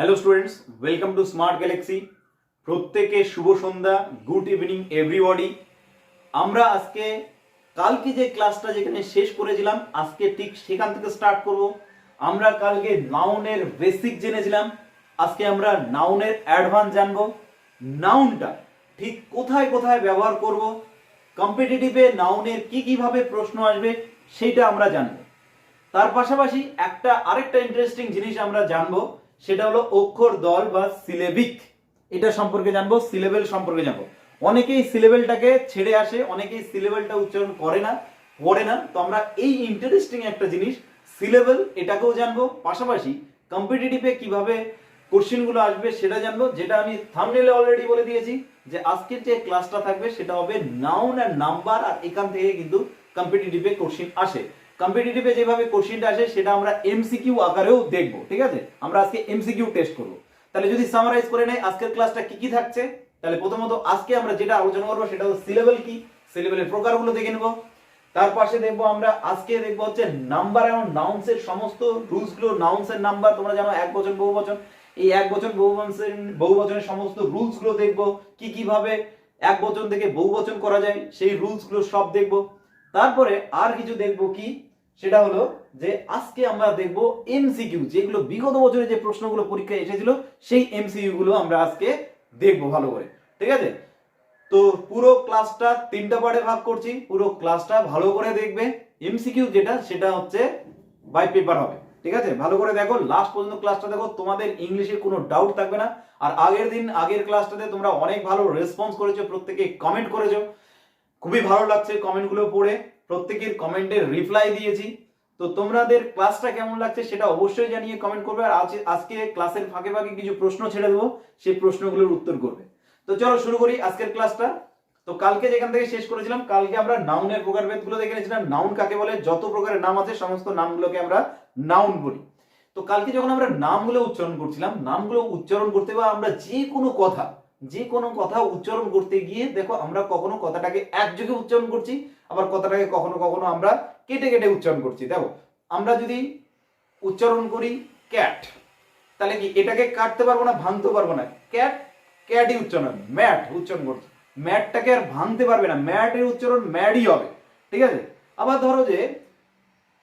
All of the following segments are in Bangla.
Hello students welcome to smart galaxy প্রত্যেকে শুভ সন্ধ্যা গুড ইভিনিং এভরিবডি আমরা আজকে, কালকে যে ক্লাসটা যেখানে শেষ করেছিলাম, আজকে ঠিক সেখান থেকে স্টার্ট করব। আমরা কালকে নাউনের বেসিক জেনেছিলাম। আজকে আমরা নাউনের অ্যাডভান্স জানব। নাউনটা ঠিক কোথায় কোথায় ব্যবহার করব? কম্পিটিটিভে নাউনের কি কীভাবে প্রশ্ন আসবে সেইটা আমরা জানব। তার পাশাপাশি একটা আরেকটা ইন্টারেস্টিং জিনিস আমরা জানব। সেটা হলো অক্ষর, দল বা সিলেবিক এটা সম্পর্কে জানব সিলেবেল সম্পর্কে জানব। অনেকেই সিলেবেলটাকে ছেড়ে আসে, অনেকেই সিলেবেলটা উচ্চারণ করে না পড়ে না। তো আমরা এই ইন্টারেস্টিং একটা জিনিস সিলেবেল এটাকেও জানব। পাশাপাশি কম্পিটিটিভে কীভাবে কোশ্চেনগুলো আসবে সেটা জানব, যেটা আমি থামনেলে অলরেডি বলে দিয়েছি, যে আজকের যে ক্লাসটা থাকবে সেটা হবে নাউন আর নাম্বার আর এখান থেকে কিন্তু কম্পিটিটিভে কোশ্চেন আসে। কম্পিটিটিভে যেভাবে কোশ্চেনটা আসে, সেটা আমরা এমসিকিউ আকারেও দেখব, ঠিক আছে? আমরা আজকে এমসিকিউ টেস্ট করব। তাহলে যদি সামারাইজ করে নেই, আজকের ক্লাসটা কি কি থাকছে? তাহলে প্রথমত আজকে আমরা যেটা আলোচনা করব, সেটা হচ্ছে সিলেবেল কি? সিলেবেলের প্রকারগুলো দেখে নেব। তার পাশে দেখব আমরা, আজকে দেখব হচ্ছে নাম্বার এবং নাউন্সের সমস্ত রুলসগুলো নাউন্সের নাম্বার তোমরা জানো এক বছর বহু বছর এই এক বছর বহু বছর বহু বছরের সমস্ত রুলসগুলো দেখব, কি কীভাবে এক বচন থেকে বহু বচন করা যায়, সেই রুলসগুলো সব দেখব। তারপরে আর কিছু দেখব কি? সেটা হলো যে আজকে আমরা দেখব এমসিকিউ, যেগুলো বিগত বছরে যে প্রশ্নগুলো পরীক্ষায় এসেছিল, সেই এমসিকিউ গুলো আমরা আজকে দেখব ভালো করে। ঠিক আছে? তো পুরো ক্লাসটা তিনটা পার্টে ভাগ করছি, পুরো ক্লাসটা ভালো করে দেখবে। এমসিকিউ যেটা, সেটা হচ্ছে বাই পেপার হবে। ঠিক আছে? ভালো করে দেখো লাস্ট পর্যন্ত ক্লাসটা দেখো, তোমাদের ইংলিশে কোনো ডাউট থাকবে না। আর আগের দিন, আগের ক্লাসটাতে তোমরা অনেক ভালো রেসপন্স করেছ, প্রত্যেকে কমেন্ট করেছ। খুবই ভালো লাগছে কমেন্টগুলো পড়ে। প্রত্যেকের কমেন্টের রিপ্লাই দিয়েছি। তো তোমাদের ক্লাসটা কেমন লাগছে সেটা অবশ্যই জানিয়ে কমেন্ট করবে। আর আজ আজকে ক্লাসের ফাঁকে ফাঁকে কিছু প্রশ্ন ছেড়ে দেবো, সেই প্রশ্নগুলোর উত্তর করবে। তো চলো শুরু করি আজকের ক্লাসটা তো কালকে যেখান থেকে শেষ করেছিলাম, কালকে আমরা নাউনের প্রকারভেদগুলো দেখে নিয়েছিলাম। নাউন কাকে বলে? যত প্রকারের নাম আছে, সমস্ত নামগুলোকে আমরা নাউন বলি। তো কালকে যখন আমরা নামগুলো উচ্চারণ করছিলাম, নামগুলো উচ্চারণ করতে বা আমরা যে কোনো কথা, যে কোনো কথা উচ্চারণ করতে গিয়ে দেখো, আমরা কখনো কথাটাকে একযোগে উচ্চারণ করছি আবার কথাটাকে কখনো কখনো আমরা কেটে কেটে উচ্চারণ করছি। দেখো, আমরা যদি উচ্চারণ করি ক্যাট তাহলে কি এটাকে কাটতে পারব না ভাঙতে পারব না? ক্যাট ক্যাটই উচ্চারণ ম্যাট উচ্চারণ করছি। ম্যাটটাকে আর ভাঙতে পারবে না ম্যাটের উচ্চারণ ম্যাডই হবে, ঠিক আছে? আবার ধরো যে,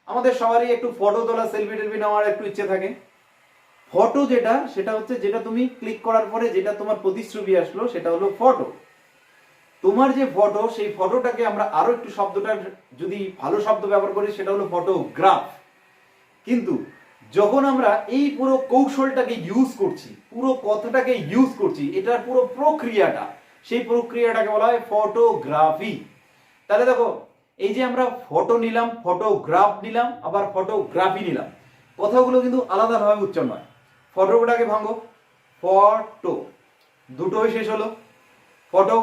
আমাদের সবারই একটু ফটো তোলা সেলফি টেলফি নেওয়ার একটু ইচ্ছে থাকে। ফটো যেটা, সেটা হচ্ছে যেটা তুমি ক্লিক করার পরে যেটা তোমার প্রতিশ্রুতি আসলো, সেটা হলো ফটো তোমার যে ফটো সেই ফটোটাকে আমরা আরও একটু শব্দটা যদি ভালো শব্দ ব্যবহার করি, সেটা হলো ফটোগ্রাফ কিন্তু যখন আমরা এই পুরো কৌশলটাকে ইউজ করছি, পুরো কথাটাকে ইউজ করছি, এটার পুরো প্রক্রিয়াটা, সেই প্রক্রিয়াটাকে বলা হয় ফটোগ্রাফি তাহলে দেখো, এই যে আমরা ফটো নিলাম ফটোগ্রাফ নিলাম, আবার ফটোগ্রাফি নিলাম, কথাগুলো কিন্তু আলাদাভাবে উচ্চারণ হয়। ফটোটাকে ভাঙো ফটো দুটোই শেষ হলো। ফটো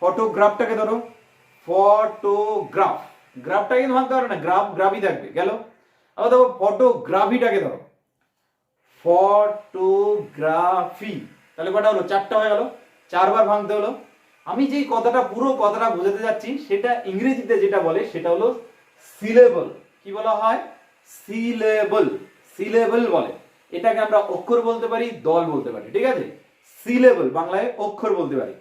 ফটোগ্রাফটাকে ধরো। ফটোগ্রাফ। গ্রাফটা কিন্তু ভাঙতে পারবে না, গ্রাফ, গ্রাফই থাকবে, গেল? আবার দেখো, ফটোগ্রাফিটাকে ধরো। ফটোগ্রাফি। তাহলে কটা হলো? চারটা হয়ে গেল। চারবার ভাঙতে হলো। আমি যেই কথাটা, পুরো কথাটা বোঝাতে যাচ্ছি, সেটা ইংরেজিতে যেটা বলে, সেটা হলো সিলেবল কি বলা হয়? সিলেবল সিলেবল বলে। এটাকে আমরা অক্ষর বলতে পারি, দল বলতে পারি, ঠিক আছে? সিলেবল বাংলায় অক্ষর বলতে পারি।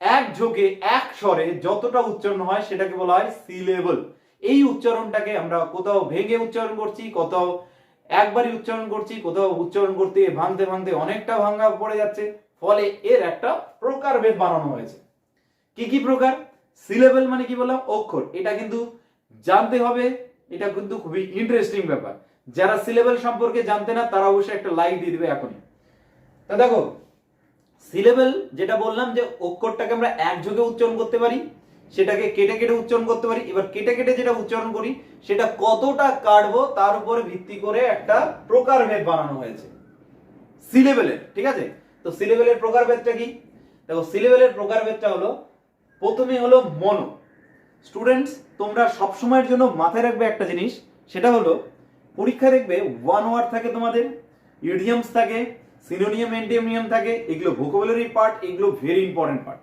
এক ঝোঁকে, এক স্বরে যতটা উচ্চারণ হয় সেটাকে বলা হয় সিলেবল এই উচ্চারণটাকে আমরা কোথাও ভেঙে উচ্চারণ করছি, কোথাও একবারই উচ্চারণ করছি, কোথাও উচ্চারণ করতে ভাঙতে ভাঙতে অনেকটা ভাঙা পড়ে যাচ্ছে, ফলে এর একটা প্রকার প্রকারভেদ বানানো হয়েছে। কি কি প্রকার? সিলেবল মানে কি বললাম? অক্ষর। এটা কিন্তু জানতে হবে, এটা কিন্তু খুবই ইন্টারেস্টিং ব্যাপার। যারা সিলেবল সম্পর্কে জানতে না, তারা অবশ্যই একটা লাইক দিয়ে দিবে এখনই। তা দেখো সিলেবল যেটা বললাম যে অক্ষরটাকে আমরা একযোগে উচ্চারণ করতে পারি, সেটাকে কেটে কেটে উচ্চারণ করতে পারি। এবার কেটে কেটে যেটা উচ্চারণ করি, সেটা কতটা কাটবো তার উপরে ভিত্তি করে একটা প্রকারভেদ বানানো হয়েছে। সিলেবেলের, ঠিক আছে? তো সিলেবেলের প্রকারভেদটা কি? দেখো, সিলেবেলের প্রকারভেদটা হলো, প্রথমে হলো মনো। স্টুডেন্টস, তোমরা সব সময়ের জন্য মাথায় রাখবে একটা জিনিস, সেটা হলো, পরীক্ষা দেখবে ওয়ান ওয়ার্ড থাকে তোমাদের ইডিয়ামস থাকে সিনোনিয়াম এন্টিনিয়াম থাকে, এগুলো ভোকাবুলারি পার্ট এগুলো ভেরি ইম্পর্টেন্ট পার্ট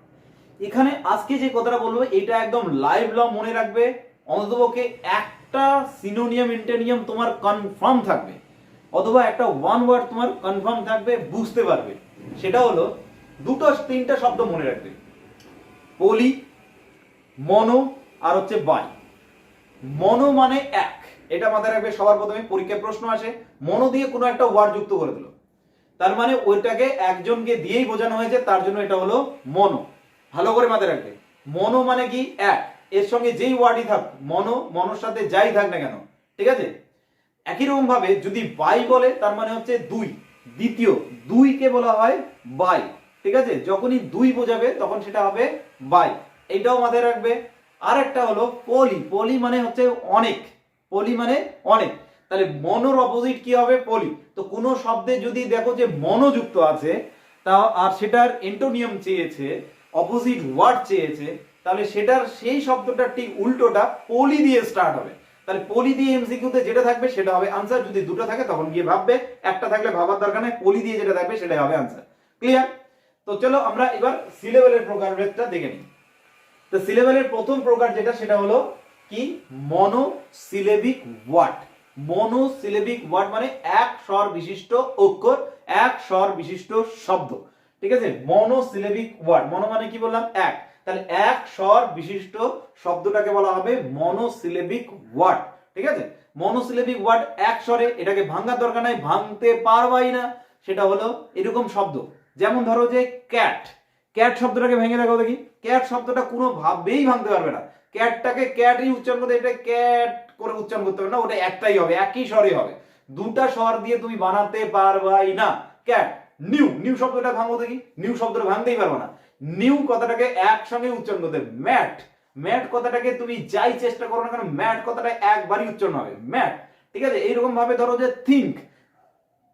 এখানে আজকে যে কথাটা বলব, এটা একদম লাইভ ল মনে রাখবে, অন্ততপক্ষে একটা সিনোনিয়াম ইন্টেনিয়াম তোমার কনফার্ম থাকবে, অথবা একটা ওয়ান ওয়ার্ড তোমার কনফার্ম থাকবে, বুঝতে পারবে। সেটা হলো, দুটো তিনটা শব্দ মনে রাখবে। পলি, মনো, আর হচ্ছে বাই। মনো মানে এক। এটা মাথায় রাখবে সবার প্রথমে, পরীক্ষায় প্রশ্ন আসে। মনো দিয়ে কোনো একটা ওয়ার্ড যুক্ত করে দিল। তার মানে ওইটাকে একজনকে দিয়েই বোঝানো হয়েছে, তার জন্য এটা হলো মনো। ভালো করে মাথায় রাখবে। মনো মানে কি? এক। এর সঙ্গে যেই ওয়ার্ডই থাক, মনো, মনোর সাথে যাই থাক না কেন, ঠিক আছে? একই রকম ভাবে যদি বাই বলে, তার মানে হচ্ছে দুই। দ্বিতীয়, দুইকে বলা হয় বাই, ঠিক আছে? যখনই দুই বোঝাবে, তখন সেটা হবে বাই। এইটাও মাথায় রাখবে। আর একটা হলো পলি। পলি মানে হচ্ছে অনেক। পলি মানে অনেক। তাহলে মনোর অপোজিট কি হবে? পলি। তো কোনো শব্দে যদি দেখো যে মনোযুক্ত আছে, তা আর সেটার এন্টোনিয়াম চেয়েছে অপোজিট ওয়ার্ড চেয়েছে, তাহলে সেটার সেই শব্দটার ঠিক উল্টোটা পলি দিয়ে স্টার্ট হবে। তাহলে পলি দিয়ে এমসিকিউতে যেটা থাকবে সেটা হবে আনসার যদি দুটো থাকে তখন গিয়ে ভাববে, একটা থাকলে ভাবার দরকার নেই, পলি দিয়ে যেটা থাকবে সেটাই হবে আনসার ক্লিয়ার তো চলো আমরা এবার সি লেভেলের প্রকারভেদটা দেখে নিই। তো সি লেভেলের প্রথম প্রকার যেটা, সেটা হলো কি? মনোসিলেবিক ওয়ার্ড মনোসিলেবিক ওয়ার্ড মানে এক স্বর বিশিষ্ট অক্ষর, এক স্বর বিশিষ্ট শব্দ। ঠিক আছে? Monosyllabic word. মনো মানে কি বললাম? এক। তাহলে এক স্বর বিশিষ্ট শব্দটাকে বলা হবে মনোসিলেবিক ওয়ার্ড। ঠিক আছে? মনোসিলেবিক ওয়ার্ড এক স্বরে এটাকে ভাঙার দরকার নাই, ভাঙতে পারবাই না। সেটা হলো এরকম শব্দ। যেমন ধরো যে ক্যাট। ক্যাট শব্দটাকে ভেঙে দেখো দেখি। ক্যাট শব্দটা কোনো ভাবেই ভাঙতে পারবে না। ক্যাটটাকে ক্যাটই উচ্চারণ করতে, এটা ক্যাট করে উচ্চারণ করতে হবে না, ওটা একটাই হবে, একই স্বরে হবে। দুটা স্বর দিয়ে তুমি বানাতে পারবাই না। ক্যাট, নিউ নিউ শব্দটা ভাঙো দেখি, নিউ শব্দটা ভাঙতেই পারব না। নিউ কথাটাকে একসঙ্গে উচ্চারণ করতে ম্যাট ম্যাট কথাটাকে তুমি যাই চেষ্টা করো না কেন, ম্যাট কথাটা একবারই উচ্চারণ হবে। ম্যাট, ঠিক আছে? এইরকম ভাবে ধরো যে থিঙ্ক,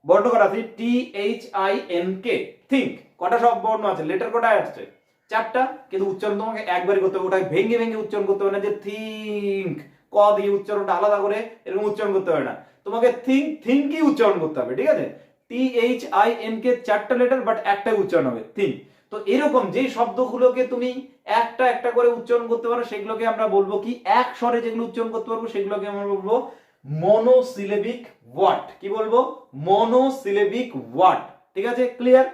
বর্ণ করা আছে T H I N K think, কটা সব বর্ণ আছে? লেটার কটা আসছে? চারটা, কিন্তু উচ্চারণ তোমাকে একবারই করতে হবে। ওটা ভেঙে ভেঙে উচ্চারণ করতে হবে না যে থিঙ্ক। ক দিয়ে উচ্চারণটা আলাদা করে এরকম উচ্চারণ করতে হবে না। তোমাকে থিঙ্ক থিঙ্কই উচ্চারণ করতে হবে, ঠিক আছে? T H I N K চারটা লেটার বাট একটাই উচ্চারণ হবে থিঙ্ক তো এরকম যে শব্দগুলোকে তুমি একটা একটা করে উচ্চারণ করতে পারো, সেগুলোকে আমরা বলব কি? এক স্বরে যেগুলো উচ্চারণ করতে পারব, সেগুলোকে আমরা বলব মনোসিলেবিক ওয়ার্ড কি বলব? মনোসিলেবিক ওয়ার্ড ঠিক আছে? ক্লিয়ার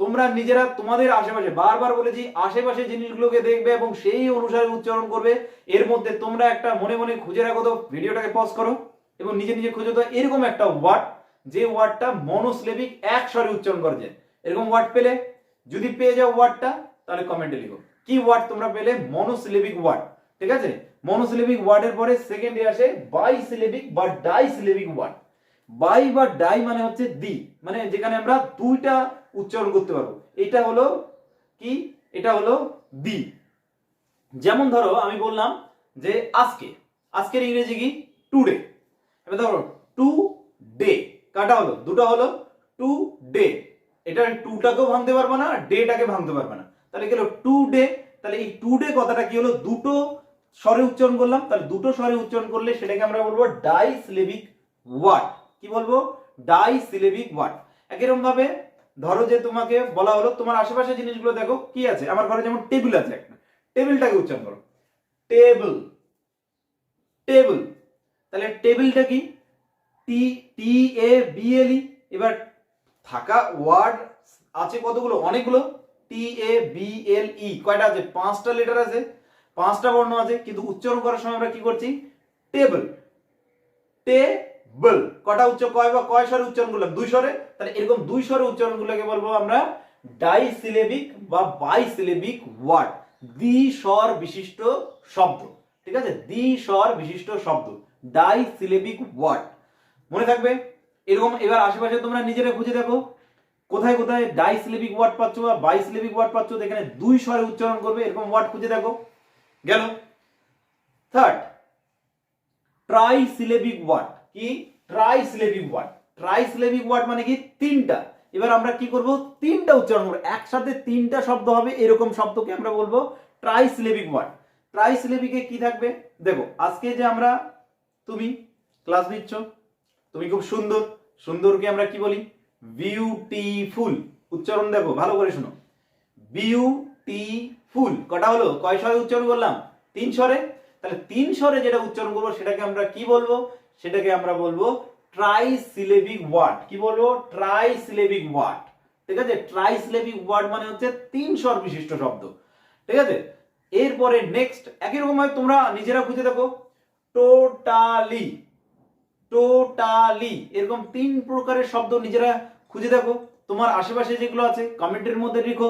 তোমরা নিজেরা তোমাদের আশেপাশে বারবার বলেছি আশেপাশে জিনিসগুলোকে দেখবে এবং সেই অনুসারে উচ্চারণ করবে, এর মধ্যে তোমরা একটা মনে মনে খুঁজে রাখো তো, ভিডিওটাকে পজ করো এবং নিজে নিজে খুঁজে তো এরকম একটা ওয়ার্ড যে ওয়ার্ডটা মনোসিলেবিক এক স্বরে উচ্চারণ করে যায় এরকম ওয়ার্ড পেলে, যদি পেয়ে যাও ওয়ার্ডটা তাহলে কমেন্টে লিখো। কি ওয়ার্ড তোমরা পেলে? মনোসিলেবিক ওয়ার্ড ঠিক আছে? মনোসিলেবিক ওয়ার্ডের পরে সেকেন্ডে আসে বাই সিলেবিক বা ডাই সিলেবিক ওয়ার্ড বাই বা ডাই মানে হচ্ছে দি মানে যেখানে আমরা দুইটা উচ্চারণ করতে পারব। এটা হলো কি? এটা হলো দি। যেমন ধরো, আমি বললাম যে আজকে, আজকের ইংরেজি কি? টুডে। এবার ধরো টু ডে কাটা হলো? দুটো হলো টু ডে এটা টুটাকেও ভাঙতে পারবে না, ডেটাকে ভাঙতে পারবে না। তাহলে গেল টু ডে তাহলে এই টু ডে কথাটা কি হলো? দুটো স্বরে উচ্চারণ করলাম। তাহলে দুটো স্বরে উচ্চারণ করলে সেটাকে আমরা বলব ডাই সিলেবিক ওয়ার্ড। কি বলব? Disyllabic word. একইরকম ভাবে ধরো যে তোমাকে বলা হলো, তোমার আশেপাশে জিনিসগুলো দেখো কি আছে? আমার ঘরে যেমন টেবিল আছে একটা। টেবিলটাকে উচ্চারণ করো। টেবিল টেবিল তাহলে টেবিলটা কি? টি টি এ বি এল ই এবার থাকা ওয়ার্ড আছে কতগুলো? অনেকগুলো। টি এ বি এল ই কয়টা আছে? পাঁচটা লেটার আছে। পাঁচটা বর্ণ আছে। কিন্তু উচ্চারণ করার সময় আমরা কি করছি? টেবিল টেবল কটা উচ্চ কয় বা কয় স্বরে উচ্চারণ দুই স্বরে? তাহলে এরকম দুই স্বরে উচ্চারণ গুলোকে বলব আমরা ডাই সিলেবিক বা বাইসিলেবিক ওয়ার্ড। দ্বি স্বর বিশিষ্ট শব্দ। ঠিক আছে? দ্বি স্বর বিশিষ্ট শব্দ। Disyllabic word. মনে থাকবে? এরকম এবার আশেপাশে তোমরা নিজেরা খুঁজে দেখো। কোথায় কোথায় ডাইসিলেবিক ওয়ার্ড পাচ্ছ বা বাইসিলেবিক ওয়ার্ড পাচ্ছ এখানে দুই স্বরে উচ্চারণ করবে, এরকম ওয়ার্ড খুঁজে দেখো। গেল। Third, trisyllabic word. কি? Trisyllabic word trisyllabic word মানে কি? তিনটা। এবার আমরা কি করব? তিনটা উচ্চারণ করব। একসাথে তিনটা শব্দ হবে, এরকম শব্দকে আমরা বলব ট্রাই সিলেবিক ওয়ার্ড ট্রাই সিলেবিকে কি থাকবে? দেখো, আজকে যে আমরা তুমি ক্লাস নিচ্ছ, তুমি খুব সুন্দর। সুন্দরকে আমরা কি বলি? বিউটিফুল উচ্চারণ দেখো, ভালো করে শোনো। বিউটিফুল কটা হলো? কয় স্বরে উচ্চারণ করলাম? তিন স্বরে? তাহলে তিন স্বরে যেটা উচ্চারণ করব, সেটাকে আমরা কি বলব? সেটাকে আমরা বলব ট্রাই সিলেবিক ওয়ার্ড কি বলব? ট্রাই সিলেবিক ওয়ার্ড ঠিক আছে? ট্রাই সিলেবিক ওয়ার্ড মানে হচ্ছে তিন স্বর বিশিষ্ট শব্দ। ঠিক আছে? এরপরে নেক্সট একই রকম ভাবে তোমরা নিজেরা খুঁজে দেখো। টোটালি টোটালি এরকম তিন প্রকারের শব্দ নিজেরা খুঁজে দেখো। তোমার আশেপাশে যেগুলো আছে, কমেন্টের মধ্যে লিখো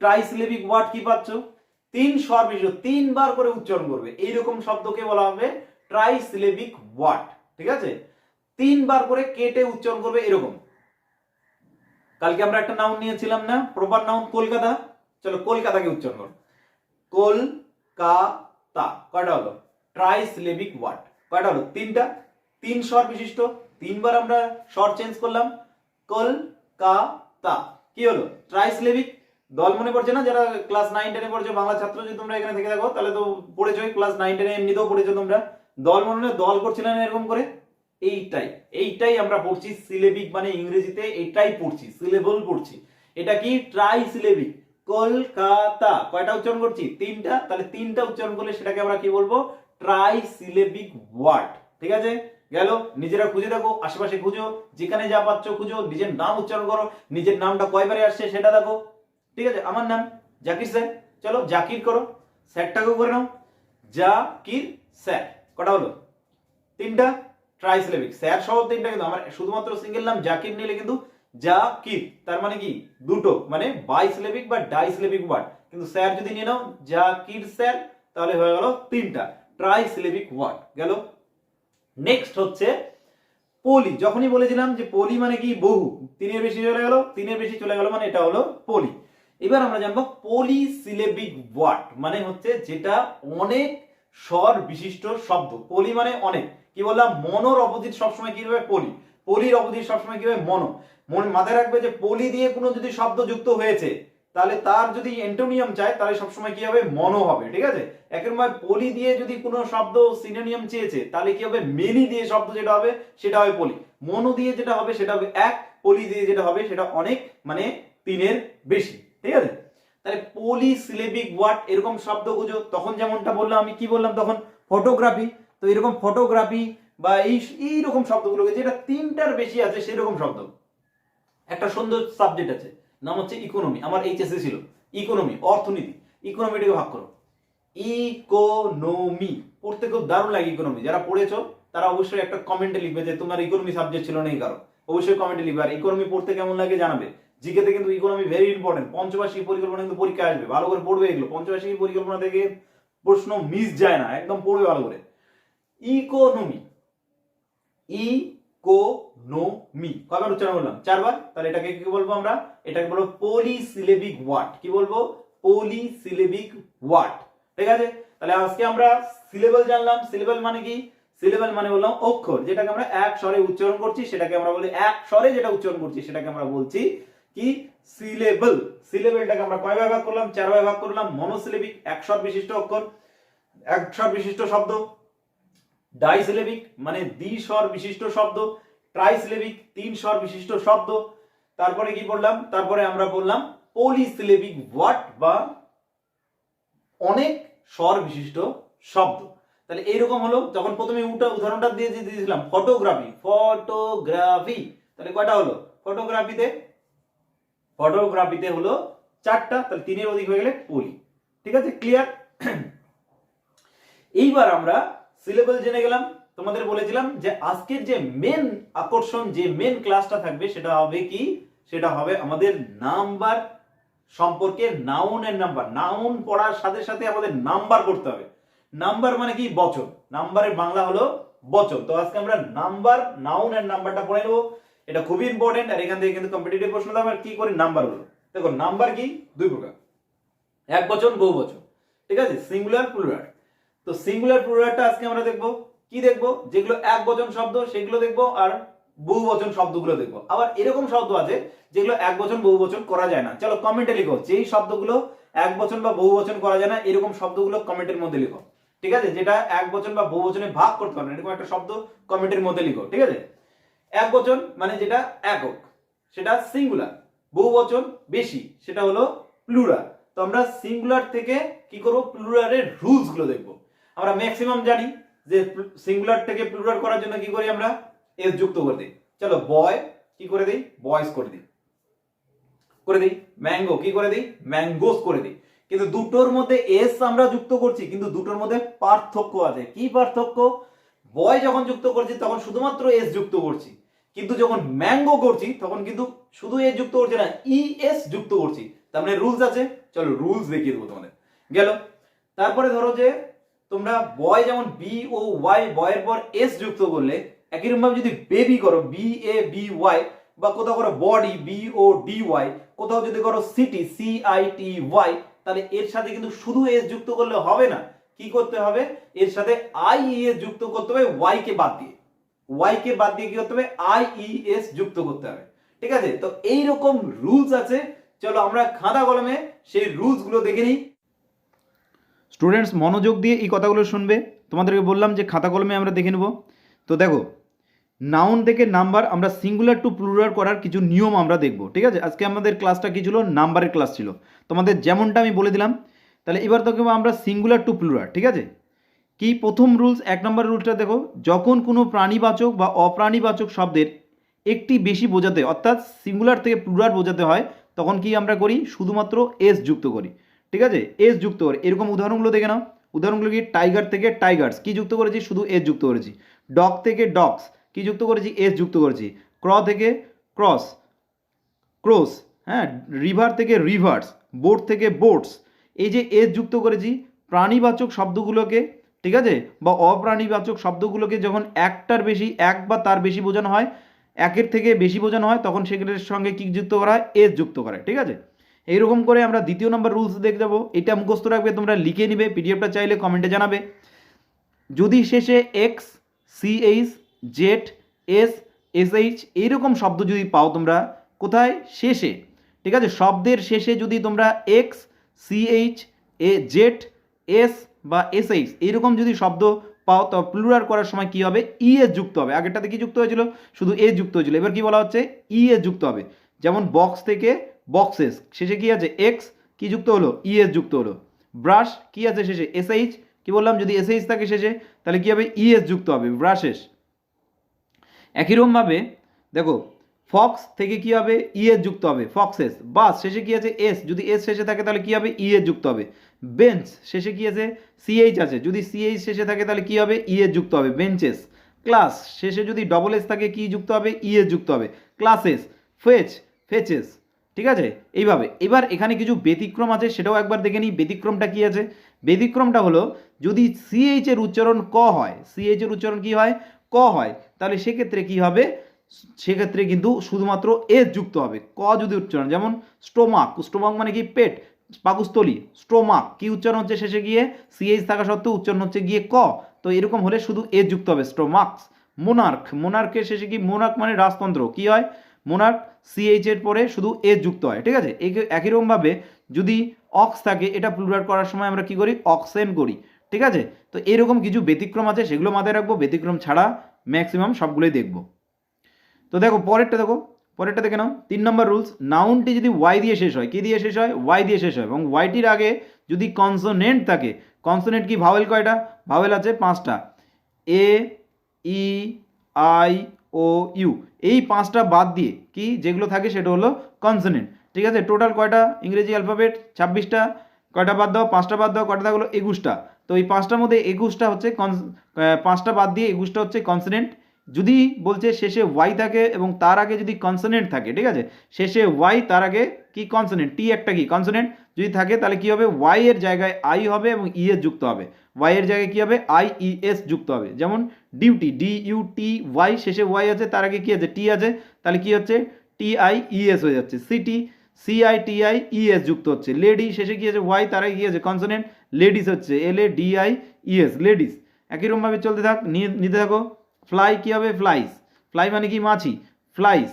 ট্রাইসিলেবিক ওয়ার্ড কি পাচ্ছ? তিন স্বর বিশিষ্ট তিনবার করে উচ্চারণ করবে। এইরকম শব্দকে বলা হবে ট্রাইসিলেবিক ওয়ার্ড ঠিক আছে? তিনবার করে কেটে উচ্চারণ করবে এরকম। কালকে আমরা একটা নাউন নিয়েছিলাম না? Proper noun Kolkata? চলো কলকাতাকে উচ্চারণ করো। কলকাতা। কয়টা হলো? ট্রাইসিলেবিক ওয়ার্ড কয়টা হলো? তিনটা। তিন স্বর বিশিষ্ট। তিনবার আমরা স্বর চেঞ্জ করলাম। কলকাতা। কি হলো? ট্রাইসিলেবিক দল মনে পড়ছে না? যারা ক্লাস নাইন টেনে পড়ছো, বাংলা ছাত্র যদি তোমরা এখানে থেকে থাকো, তাহলে তো পড়েছো ক্লাস নাইন টেনে এমনিতেও পড়েছো তোমরা। দল মনে দল করছিলেন এরকম করে? এইটাই। এইটাই আমরা পড়ছি সিলেবিক মানে ইংরেজিতে এটাই পড়ছি সিলেবল পড়ছি। এটা কি? Trisyllabic Kolkata. কয়টা উচ্চারণ করছি? তিনটা। তাহলে তিনটা উচ্চারণ করলে সেটাকে আমরা কি বলব? ট্রাই সিলেবিক ওয়ার্ড ঠিক আছে? গেল। নিজেরা খুঁজে দেখো, আশেপাশে খুঁজো, যেখানে যা পাচ্ছ খুঁজো, নিজের নাম উচ্চারণ করো, নিজের নামটা কয়বারে আসছে সেটা দেখো। ঠিক আছে? আমার নাম জাকির স্যার। চলো, জাকির করো। স্যারটাকেও করে নাও। জাকির স্যার। কটা হলো? তিনটা? ট্রাইসিলেবিক স্যার সহ তিনটা কিন্তু আমার শুধুমাত্র সিঙ্গেল নাম জাকির নিলে কিন্তু যা জাকির, তার মানে কি? দুটো মানে বাইসিলেবিক বা ডাইসিলেবিক ওয়ার্ড কিন্তু স্যার যদি নিয়ে নাও, জাকির স্যার, তাহলে হয়ে গেল তিনটা ট্রাইসিলেবিক ওয়ার্ড গেল? নেক্সট হচ্ছে পলি যখনই বলেছিলাম যে পলি মানে কি? বহু। তিনের বেশি চলে গেল, তিনের বেশি চলে গেল মানে এটা হলো পলি এবার আমরা জানব পলিসিলেবিক ওয়ার্ড মানে হচ্ছে যেটা অনেক স্বর বিশিষ্ট শব্দ। পলি মানে অনেক। কি বললাম? মনোর অপোজিট সবসময় কি হবে পলি? পলির অপোজিট সবসময় কি হবে মনো? মনে মাথায় রাখবে যে পলি দিয়ে কোনো যদি শব্দ যুক্ত হয়েছে, তাহলে তার যদি অ্যান্টোনিয়াম চায়, তাহলে সবসময় কি হবে? মনো হবে, ঠিক আছে? একের মানে পলি দিয়ে যদি কোনো শব্দ সিনোনিয়াম চেয়েছে, তাহলে কি হবে? মেনি দিয়ে শব্দ যেটা হবে, সেটা হবে পলি। মনো দিয়ে যেটা হবে, সেটা হবে এক, পলি দিয়ে যেটা হবে, সেটা অনেক মানে তিনের বেশি, ঠিক আছে? তাহলে পলি সিলেবিক ওয়ার্ড এরকম শব্দ খুঁজো তখন যেমনটা বললাম, আমি কি বললাম তখন? ফটোগ্রাফি তো এরকম ফটোগ্রাফি বা এই এইরকম শব্দগুলোকে যেটা তিনটার বেশি আছে, সেরকম শব্দ। একটা সুন্দর সাবজেক্ট আছে, নাম হচ্ছে ইকোনমি আমার এইচএসসি ছিল। ইকোনমি অর্থনীতি। ইকোনমিটাকে ভাগ করো। ইকোনমি পড়তে খুব দারুণ লাগে ইকোনমি যারা পড়েছো, তারা অবশ্যই একটা কমেন্টে লিখবে যে, তোমার ইকোনমি সাবজেক্ট ছিল নেই কারও অবশ্যই কমেন্টে লিখবে। আর ইকোনমি পড়তে কেমন লাগে জানাবে। জিকেতে কিন্তু ইকোনমি ভেরি ইম্পর্টেন্ট পঞ্চবার্ষিক পরিকল্পনা কিন্তু পরীক্ষা আসবে, ভালো করে পড়বে এগুলো। পঞ্চবার্ষিক পরিকল্পনা থেকে প্রশ্ন মিস যায় না, একদম পড়বে ভালো করে। ইকোনমি ইকোনমি কয়বার উচ্চারণ করলাম? চারবার? তাহলে এটাকে কি বলব আমরা? এটাকে বলব পলিসিলেবিক ওয়ার্ড কি বলব? পলিসিলেবিক ওয়ার্ড ঠিক আছে? তাহলে আজকে আমরা সিলেবল জানলাম। সিলেবল মানে কি? সিলেবল মানে বললাম অক্ষর, যেটাকে আমরা এক স্বরে উচ্চারণ করছি, সেটাকে আমরা বলি এক স্বরে যেটা উচ্চারণ করছি, সেটাকে আমরা বলছি কি? সিলেবল সিলেবলটাকে আমরা কয় ভাগ করলাম? চার ভাগ করলাম। মনোসিলেবিক এক স্বর বিশিষ্ট অক্ষর। এক স্বর বিশিষ্ট শব্দ। ডাইসিলেবিক মানে দ্বিস্বর বিশিষ্ট শব্দ। ট্রাইসিলেবিক তিন স্বর বিশিষ্ট শব্দ। তারপরে কি বললাম? তারপরে আমরা বললাম পলিসিলেবিক ওয়ার্ড বা অনেক স্বর বিশিষ্ট শব্দ। তাহলে এইরকম হলো, যখন প্রথমে উটা উদাহরণটা দিয়ে দিয়েছিলাম ফটোগ্রাফি ফটোগ্রাফি তাহলে কয়টা হলো? ফটোগ্রাফিতে ফটোগ্রাফিতে হলো চারটা, তাহলে তিনের অধিক হয়ে গেলে পলি ঠিক আছে? ক্লিয়ার এইবার আমরা সিলেবল জেনে গেলাম। তোমাদের বলেছিলাম যে আজকের যে মেন আকর্ষণ, যে মেন ক্লাসটা থাকবে, সেটা হবে কি? সেটা হবে আমাদের নাম্বার সম্পর্কে নাউনের নাম্বার নাউন পড়ার সাথে সাথে আমাদের নাম্বার করতে হবে। নাম্বার মানে কি? বচন। নাম্বারের বাংলা হলো বচন। তো আজকে আমরা নাম্বার নাউনের নাম্বারটা পড়ে নেব। এটা খুবই ইম্পর্টেন্ট আর এখান থেকে কিন্তু কম্পিটিটিভ প্রশ্ন দাম কি করে? নাম্বার হলো দেখো নাম্বার কি? দুই প্রকার। এক বচন, বহু বচন। ঠিক আছে? সিঙ্গুলার প্লুরাল তো সিঙ্গুলার প্লুরালটা আজকে আমরা দেখব। কি দেখব? যেগুলো এক বচন শব্দ, সেগুলো দেখব আর বহু বচন শব্দগুলো দেখব। আবার এরকম শব্দ আছে যেগুলো এক বচন, বহু বচন করা যায় না। চলো কমেন্টে লিখো। যেই শব্দগুলো এক বচন বা বহু বচন করা যায় না, এরকম শব্দগুলো কমেন্টের মধ্যে লিখো। ঠিক আছে? যেটা এক বচন বা বহু বচনে ভাগ করতে পারবে না, এরকম একটা শব্দ কমেন্টের মধ্যে লিখো। ঠিক আছে? এক বচন মানে যেটা একক সেটা সিঙ্গুলার বহু বচন বেশি, সেটা হলো প্লুরাল তো আমরা সিঙ্গুলার থেকে কি করব? প্লুরালের রুলসগুলো দেখব। আমরা ম্যাক্সিমাম জানি যে সিঙ্গুলার থেকে প্লুরাল করার জন্য কি করি আমরা? এস যুক্ত করে দিই। চলো বয় কি করে দিই? বয়স করে দিই। করে দিই। ম্যাঙ্গো কি করে দিই? ম্যাঙ্গোস করে দিই। কিন্তু দুটোর মধ্যে এস আমরা যুক্ত করছি, কিন্তু দুটোর মধ্যে পার্থক্য আছে। কি পার্থক্য? বয় যখন যুক্ত করছি, তখন শুধুমাত্র এস যুক্ত করছি। কিন্তু যখন ম্যাঙ্গো করছি, তখন কিন্তু শুধু এস যুক্ত করছি না ই এস যুক্ত করছি। তার মানে রুলস আছে। চলো রুলস দেখিয়ে দেবো তোমাদের। গেল। তারপরে ধরো যে, তোমরা বয় যেমন বি ও ওয়াই বয়ের পর এস যুক্ত করলে, একই রকম যদি বেবি করো বি এ বি ওয়াই বা কোথাও করো body B O D Y কোথাও যদি করো city C I T Y তাহলে এর সাথে কিন্তু শুধু এস যুক্ত করলে হবে না। কি করতে হবে? এর সাথে আই ই এস যুক্ত করতে হবে ওয়াই কে বাদ দিয়ে। ওয়াই কে বাদ দিয়ে কি করতে হবে? আই ই এস যুক্ত করতে হবে। ঠিক আছে? তো এই রকম রুলস আছে। চলো আমরা খাতা কলমে সেই রুলসগুলো দেখে নিই। স্টুডেন্টস মনোযোগ দিয়ে এই কথাগুলো শুনবে। তোমাদেরকে বললাম যে খাতা কলমে আমরা দেখে নেব। তো দেখো নাউন থেকে নাম্বার আমরা সিঙ্গুলার টু প্লুরাল করার কিছু নিয়ম আমরা দেখব। ঠিক আছে? আজকে আমাদের ক্লাসটা কি ছিল? নাম্বারের ক্লাস ছিল। তোমাদের যেমনটা আমি বলে দিলাম তাহলে এবার তো আমরা সিঙ্গুলার টু প্লুরাল ঠিক আছে? কি প্রথম রুলস এক নম্বর রুলসটা দেখো, যখন কোনো প্রাণীবাচক বা অপ্রাণীবাচক শব্দের একটি বেশি বোঝাতে, অর্থাৎ সিঙ্গুলার থেকে প্লুরাল বোঝাতে হয়, তখন কি আমরা করি? শুধুমাত্র এস যুক্ত করি, ঠিক আছে? এস যুক্ত করি। এরকম উদাহরণগুলো দেখে নাও। উদাহরণগুলো কি? টাইগার থেকে টাইগার্স কি যুক্ত করেছি? শুধু এস যুক্ত করেছি। ডগ থেকে ডগস কি যুক্ত করেছি? এস যুক্ত করেছি। ক্র থেকে ক্রস ক্রস হ্যাঁ? রিভার থেকে রিভার্স বোট থেকে বোটস এই যে এস যুক্ত করেছি, প্রাণীবাচক শব্দগুলোকে, ঠিক আছে? বা অপ্রাণীবাচক শব্দগুলোকে যখন একটার বেশি, এক বা তার বেশি বোঝানো হয়, একের থেকে বেশি বোঝানো হয়, তখন সেগুলোর সঙ্গে কি যুক্ত করা হয়? এস যুক্ত করে, ঠিক আছে? এইরকম করে আমরা দ্বিতীয় নম্বর রুলস দেখে যাব। এটা মুখস্থ রাখবে, তোমরা লিখে নিবে, পিডিএফটা চাইলে কমেন্টে জানাবে। যদি শেষে X CH Z S S SH এইরকম শব্দ যদি পাও তোমরা, কোথায়? শেষে, ঠিক আছে? শব্দের শেষে যদি তোমরা X CH A Z S বা এস এসএইচ এইরকম যদি শব্দ পাও, তো প্লুরাল করার সময় কি হবে? ই এস যুক্ত হবে। আগেরটাতে কি যুক্ত হয়েছিল? শুধু এ যুক্ত হয়েছিল। এবার কি বলা হচ্ছে? ই এস যুক্ত হবে। যেমন বক্স থেকে বক্সেস শেষে কি আছে? এক্স কি যুক্ত হলো? ই এস যুক্ত হলো। ব্রাশ কি আছে শেষে? এসএইচ কি বললাম? যদি এসএইচ থাকে শেষে, তাহলে কি হবে? ই এস যুক্ত হবে। ব্রাশেস একই রকমভাবে, দেখো ফক্স থেকে কি হবে? ই এস যুক্ত হবে। ফক্সেস বাস শেষে কি আছে? এস যদি এস শেষে থাকে তাহলে কি হবে? ই এস যুক্ত হবে। বেঞ্চ শেষে কি আছে? সিএইচ আছে। যদি সিএইচ শেষে থাকে তাহলে কি হবে? ই এস যুক্ত হবে। বেঞ্চেস ক্লাস শেষে যদি ডবল এস থাকে কি যুক্ত হবে? ই এস যুক্ত হবে। ক্লাসেস ফেচ ফেচেস ঠিক আছে? এইভাবে। এবার এখানে কিছু ব্যতিক্রম আছে, সেটাও একবার দেখে নিই। ব্যতিক্রমটা কি আছে? ব্যতিক্রমটা হলো, যদি সিএইচ এর উচ্চারণ ক হয় সিএইচ এর উচ্চারণ কি হয়? ক হয়। তাহলে সেক্ষেত্রে কি হবে? সেক্ষেত্রে কিন্তু শুধুমাত্র এস যুক্ত হবে। ক যদি উচ্চারণ, যেমন স্টোমাক স্টোমাক মানে কি? পেট, পাকুস্থলী, স্টোমাক। কি উচ্চারণ হচ্ছে শেষে গিয়ে? সিএইচ থাকা সত্ত্বেও উচ্চারণ হচ্ছে গিয়ে ক। তো এরকম হলে শুধু এস যুক্ত হবে, স্টোমাক্স। মোনার্ক, মোনার্কের শেষে কি? মোনার্ক মানে রাজতন্ত্র। কি হয়? মোনার্ক সিএইচ এর পরে শুধু এ যুক্ত হয়, ঠিক আছে? একই রকমভাবে যদি অক্স থাকে, এটা প্লুরাল করার সময় আমরা কি করি? অক্সেন করি, ঠিক আছে? তো এরকম কিছু ব্যতিক্রম আছে, সেগুলো মাথায় রাখব। ব্যতিক্রম ছাড়া ম্যাক্সিমাম সবগুলোই দেখব। তো দেখো, পরেরটা দেখো, পরেরটা দেখে নাও। তিন নম্বর রুলস নাউনটি যদি ওয়াই দিয়ে শেষ হয়, কি দিয়ে শেষ হয়? ওয়াই দিয়ে শেষ হয়। এবং ওয়াইটির আগে যদি কনসোনেন্ট থাকে কনসোনেন্ট কি ভাওয়েল কয়টা? ভাওয়েল আছে পাঁচটা। এ ই আই ও ইউ এই পাঁচটা বাদ দিয়ে কি যেগুলো থাকে সেটা হলো কনসোনেন্ট ঠিক আছে? টোটাল কয়টা? ইংরেজি অ্যালফাবেট ছাব্বিশটা। কয়টা বাদ দাও? পাঁচটা বাদ দাও। কয়টা থাকল? একুশটা। তো এই পাঁচটার মধ্যে একুশটা হচ্ছে কনস পাঁচটা বাদ দিয়ে একুশটা হচ্ছে কনসোনেন্ট যদি বলছে শেষে ওয়াই থাকে এবং তার আগে যদি কনসোনেন্ট থাকে, ঠিক আছে? শেষে ওয়াই তার আগে কি কনসোনেন্ট টি একটা কি? কনসোনেন্ট যদি থাকে, তাহলে কি হবে? ওয়াই এর জায়গায় আই হবে এবং ই এস যুক্ত হবে। ওয়াই এর জায়গায় কি হবে? আই ই এস যুক্ত হবে। যেমন duty D U T Y শেষে ওয়াই আছে, তার আগে কি আছে? টি আছে। তাহলে কি হচ্ছে? টি আই ই এস হয়ে যাচ্ছে। City C I T I E S যুক্ত হচ্ছে। লেডি শেষে কি আছে? ওয়াই তার আগে কি আছে? কনসোনেন্ট লেডিস হচ্ছে। এল এ ই এস লেডিস একই রকমভাবে চলতে থাক। নিতে থাকো। ফ্লাই কি হবে? ফ্লাইস ফ্লাই মানে কি? মাছি। ফ্লাইস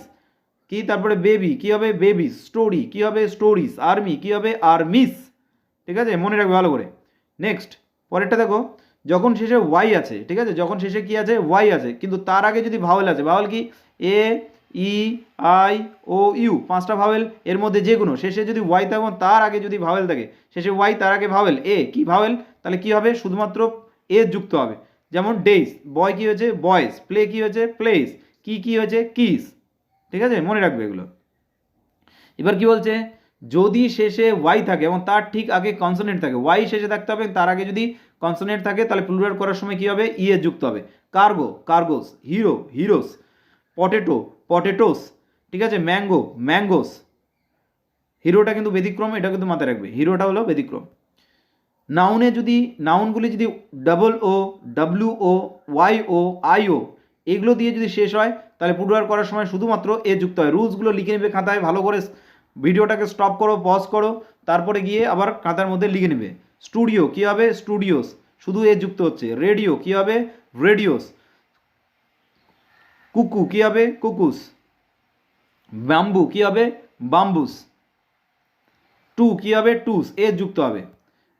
কি? তারপরে বেবি কি হবে? বেবি স্টোরি কি হবে? স্টোরিজ আর্মি কি হবে? আর্মিস ঠিক আছে? মনে রাখবে ভালো করে। নেক্সট পরেরটা দেখো। যখন শেষে ওয়াই আছে, ঠিক আছে? যখন শেষে কি আছে? ওয়াই আছে। কিন্তু তার আগে যদি ভাওয়েল আছে ভাওয়েল কি? A E I O U পাঁচটা ভাওয়েল এর মধ্যে যে কোনো শেষে যদি ওয়াই থাকে তার আগে যদি ভাওয়েল থাকে, শেষে ওয়াই তার আগে ভাওয়েল এ কি ভাওয়েল তাহলে কি হবে? শুধুমাত্র এ যুক্ত হবে। যেমন ডেইস বয় কী হয়েছে? বয়েস প্লে কী হয়েছে? প্লেস কি কি হয়েছে? কিস ঠিক আছে? মনে রাখবে এগুলো। এবার কি বলছে? যদি শেষে ওয়াই থাকে এবং তার ঠিক আগে কনসোনেন্ট থাকে ওয়াই শেষে থাকতে হবে, তার আগে যদি কনসোনেন্ট থাকে, তাহলে প্লুরাল করার সময় কি হবে? ইয়ে যুক্ত হবে। Cargo cargos hero heroes potato potatoes ঠিক আছে? ম্যাঙ্গো ম্যাঙ্গোস হিরোটা কিন্তু ব্যতিক্রম, এটা কিন্তু মাথায় রাখবে। হিরোটা হলো ব্যতিক্রম। নাউনে যদি নাউনগুলি যদি double O W O Y O I O এগুলো দিয়ে যদি শেষ হয়, তাহলে পুনরার করার সময় শুধুমাত্র এ যুক্ত হয়। রুলসগুলো লিখে নেবে খাতায়, ভালো করে ভিডিওটাকে স্টপ করো পজ করো, তারপরে গিয়ে আবার খাতার মধ্যে লিখে নেবে। স্টুডিও কী হবে? স্টুডিওস শুধু এ যুক্ত হচ্ছে। রেডিও কী হবে? রেডিওস কুকু কী হবে? কুকুস ব্যাম্বু কী হবে? বাম্বুস টু কী হবে? টুস এ যুক্ত হবে।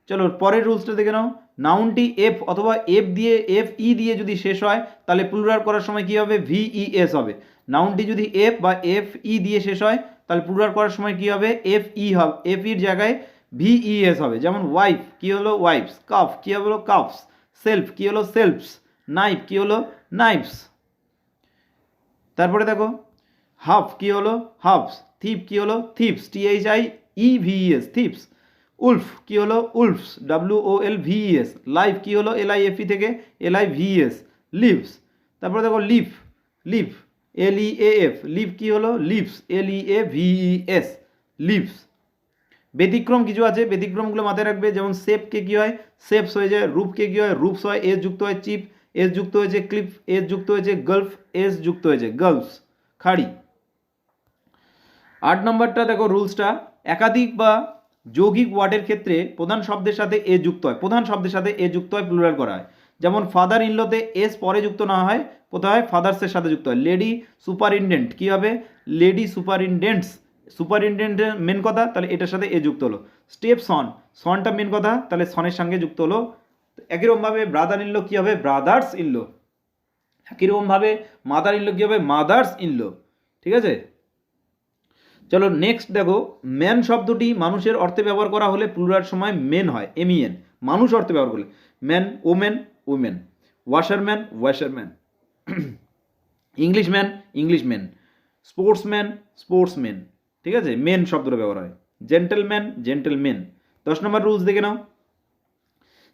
চলো পরের রুলসটা দেখে নাও। নাউনটি এফ অথবা এফ দিয়ে এফ ই দিয়ে যদি শেষ হয়, তাহলে প্লুরাল করার সময় কী হবে? ভি ই এস হবে। নাউনটি যদি এফ বা এফ ই দিয়ে শেষ হয়, তাহলে প্লুরাল করার সময় কী হবে? এফ ই হবে। এফ ইর জায়গায় ভি ই এস হবে। যেমন ওয়াইফ কী হলো? ওয়াইফস কাফ কী হলো? কাফস সেলফ কী হলো? সেলফস নাইফ কী হলো? নাইফস তারপরে দেখো হাফ কি হলো? হাফস থিপ কি হলো? Thieves T H I E V S thieves wolf, কি হলো? Wolves W O L V S life কি হলো? এল আই এফ ই থেকে এল আই ভিএস লিভস তারপরে দেখো leaf leaf L E F leaf কি হলো? Leaves L E A V E S leaves ব্যতিক্রম কিছু আছে, ব্যতিক্রমগুলো মাথায় রাখবে, যেমন শেপকে কী হয়? শেপস হয়ে যায় রূপকে কী হয়? রূপস হয় এস যুক্ত হয় চিপ এস যুক্ত হয়েছে ক্লিপ এস যুক্ত হয়েছে গল্ফ এস যুক্ত হয়েছে গার্লস খাড়ি। আট নম্বরটা দেখো রুলসটা একাধিক বা যৌগিক ওয়ার্ডের ক্ষেত্রে প্রধান শব্দের সাথে এ যুক্ত হয়। প্রধান শব্দের সাথে এ যুক্ত হয় প্লুরাল করা হয়। যেমন ফাদার ইনলোতে এস পরে যুক্ত না হয়, কোথায় হয়? ফাদার্সের সাথে যুক্ত হয়। লেডি সুপারিনটেন্ডেন্ট কী হবে? লেডি সুপারিনটেন্ডেন্টস সুপারিনটেন্ডেন্টের মেন কথা, তাহলে এটার সাথে এ যুক্ত হলো। স্টেপ সন সনটা মেন কথা, তাহলে সনের সঙ্গে যুক্ত হলো। একইরকমভাবে ব্রাদার ইনলো কী হবে? ব্রাদার্স ইনলো একইরকমভাবে মাদার ইনলো কী হবে? মাদার্স ইনলো ঠিক আছে? চলো নেক্সট দেখো ম্যান শব্দটি মানুষের অর্থে ব্যবহার করা হলে প্লুরাল সময় মেন হয় এমইএন মানুষ অর্থে ব্যবহার করলে man women women washerman washerman Englishman Englishman sportsman sportsman ঠিক আছে? মেন শব্দটা ব্যবহার হয় জেন্টেলম্যান জেন্টেলম্যান দশ নম্বর রুলস দেখে নাও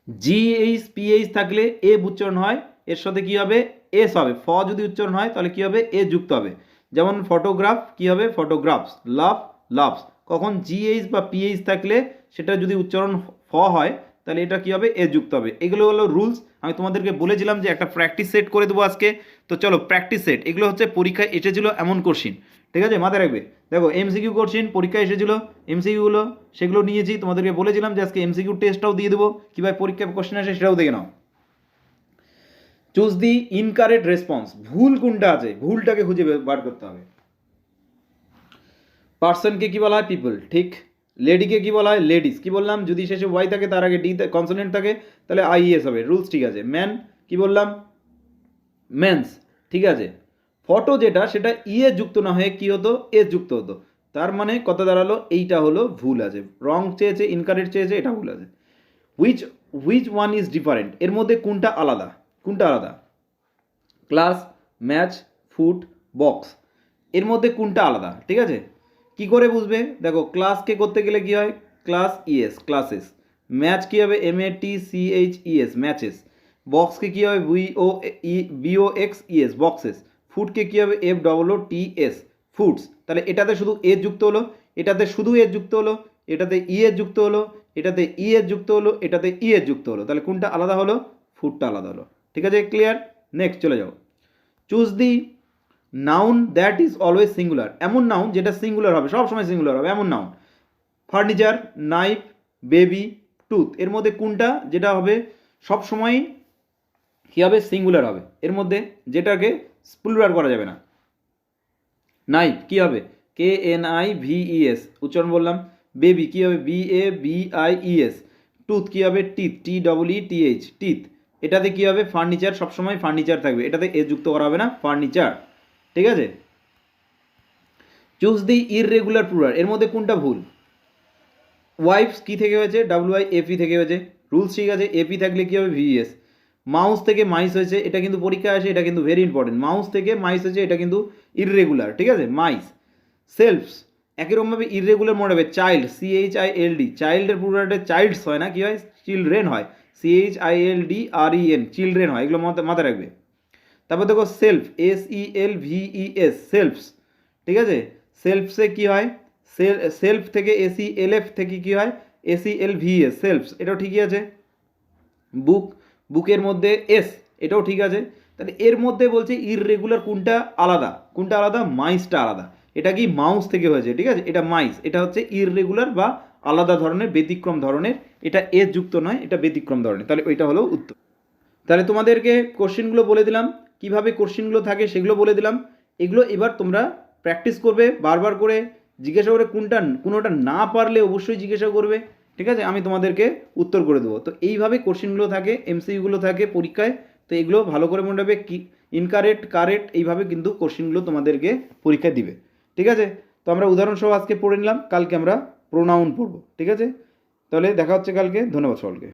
জিএইচ পিএইচ থাকলে এ উচ্চারণ হয়, এর সাথে কি হবে? এস হবে, ফ যদি উচ্চারণ হয়, তাহলে কি হবে? এ যুক্ত হবে যেমন ফটোগ্রাফ কি হবে? ফটোগ্রাফস লাভ লাভস কখন জিএইচ বা পিএইচ থাকলে সেটা যদি উচ্চারণ ফ হয়, তাহলে এটা কি হবে? এ যুক্ত হবে। এগুলো হলো রুলস আমি তোমাদেরকে বলেছিলাম যে একটা প্র্যাকটিস সেট করে দেবো আজকে। তো চলো প্র্যাকটিস সেট এগুলো হচ্ছে পরীক্ষায় এসেছিল এমন কোশ্চিন ঠিক আছে? মাথায় রাখবে। দেখো এমসিকিউ কোশ্চিন পরীক্ষায় এসেছিল। এমসিকিউগুলো সেগুলো নিয়েছি। তোমাদেরকে বলেছিলাম যে আজকে এমসিকিউ টেস্টটাও দিয়ে দেবো। কীভাবে পরীক্ষায় কোশ্চেন আসে সেটাও দেখে নাও। চুজ দি ইনকারেক্ট রেসপন্স ভুল কোনটা আছে? ভুলটাকে খুঁজে বার করতে হবে। পার্সনকে কি বলা হয়? পিপল ঠিক? লেডিকে কি বলা হয়? লেডিস কি বললাম? যদি শেষে ওয়াই থাকে, তার আগে ডি কনসোনেন্ট থাকে, তাহলে আই আইএস হবে। রুলস ঠিক আছে। ম্যান কি বললাম? ম্যানস ঠিক আছে? ফটো যেটা, সেটা ইয়ে যুক্ত না হয়ে কি হতো? এ যুক্ত হতো। তার মানে কত দাঁড়াল, এইটা হলো ভুল আছে। রং চেয়েছে ইনকারেক্ট চেয়েছে, এটা ভুল আছে। Which which one is different এর মধ্যে কোনটা আলাদা? কোনটা আলাদা? Class, match, foot, box. এর মধ্যে কোনটা আলাদা? ঠিক আছে? কি করে বুঝবে? দেখো ক্লাসকে করতে গেলে কি হয়? Class E S, classes. Match কী হবে? M A T C H E S matches. বক্সকে কী হবে? B O E B O X E S boxes. ফুডকে কী হবে? F double O T S foods তাহলে এটাতে শুধু এ যুক্ত হলো, এটাতে শুধু এ যুক্ত হলো, এটাতে ই যুক্ত হলো, এটাতে ই যুক্ত হলো, এটাতে ই যুক্ত হলো। তাহলে কোনটা আলাদা হলো? ফুডটা আলাদা হলো। ঠিক আছে ক্লিয়ার নেক্সট চলে যাও। Choose the noun that is always singular এমন নাউন যেটা সিঙ্গুলার হবে সবসময় সিঙ্গুলার হবে, এমন noun furniture knife baby tooth এর মধ্যে কোনটা? যেটা হবে, সব সময় কী হবে? সিঙ্গুলার হবে। এর মধ্যে যেটাকে প্লুরাল করা যাবে না। নাইফ কী হবে? K N I V E S উচ্চারণ বললাম। বেবি কী হবে? B A B I E S tooth কী হবে? Teeth T double E T H teeth এটাতে কী হবে? ফার্নিচার সবসময় ফার্নিচার থাকবে। এটাতে এ যুক্ত করা হবে না ফার্নিচার ঠিক আছে? চুজ দি ইররেগুলার প্লুরাল এর মধ্যে কোনটা ভুল? ওয়াইফস কি থেকে হয়েছে? ডাব্লিউ আই এপি থেকে হয়েছে। রুলস ঠিক আছে? এপি থাকলে কী হবে? ভিএস মাউস থেকে মাইস হয়েছে, এটা কিন্তু পরীক্ষায় আসে, এটা কিন্তু ভেরি ইম্পর্টেন্ট মাউস থেকে মাইস হয়েছে, এটা কিন্তু ইররেগুলার ঠিক আছে? মাইস সেলফস একই রকমভাবে ইররেগুলার মনে হবে। Child C H I L D চাইল্ডের পুরোটা চাইল্ডস হয় না, কি হয়? চিলড্রেন হয়। C H I L D R E N children হয়, এগুলো মাথা- মাথায় রাখবে। তারপর দেখো self S E L V E S selves ঠিক আছে? সেলফসে কি হয়? সেলফ থেকে এসি এল এফ থেকে কি হয়? AC L V S selves এটাও ঠিকই আছে। বুক বুকের মধ্যে এস এটাও ঠিক আছে। তাহলে এর মধ্যে বলছে ইররেগুলার কোনটা আলাদা? কোনটা আলাদা? মাইসটা আলাদা। এটা কি মাউস থেকে হয়েছে, ঠিক আছে? এটা মাইস এটা হচ্ছে ইররেগুলার বা আলাদা ধরনের, ব্যতিক্রম ধরনের। এটা এস যুক্ত নয়, এটা ব্যতিক্রম ধরনের। তাহলে ওইটা হলো উত্তর। তাহলে তোমাদেরকে কোশ্চেনগুলো বলে দিলাম। কীভাবে কোশ্চেনগুলো থাকে সেগুলো বলে দিলাম। এগুলো এবার তোমরা প্র্যাকটিস করবে, বারবার করে জিজ্ঞাসা করে কোনটা, কোনোটা না পারলে অবশ্যই জিজ্ঞাসা করবে। ঠিক আছে? আমি তোমাদেরকে উত্তর করে দেবো। তো এইভাবে কোশ্চেনগুলো থাকে এমসিইউগুলো থাকে পরীক্ষায়। তো এগুলো ভালো করে মনে রাখবে কি ইনকারেক্ট কারেক্ট এইভাবে কিন্তু কোশ্চেনগুলো তোমাদেরকে পরীক্ষায় দিবে। ঠিক আছে? তো আমরা উদাহরণসহ আজকে পড়ে নিলাম। কালকে আমরা প্রোনাউন পড়ব ঠিক আছে? তাহলে দেখা হচ্ছে কালকে ধন্যবাদ সকলকে।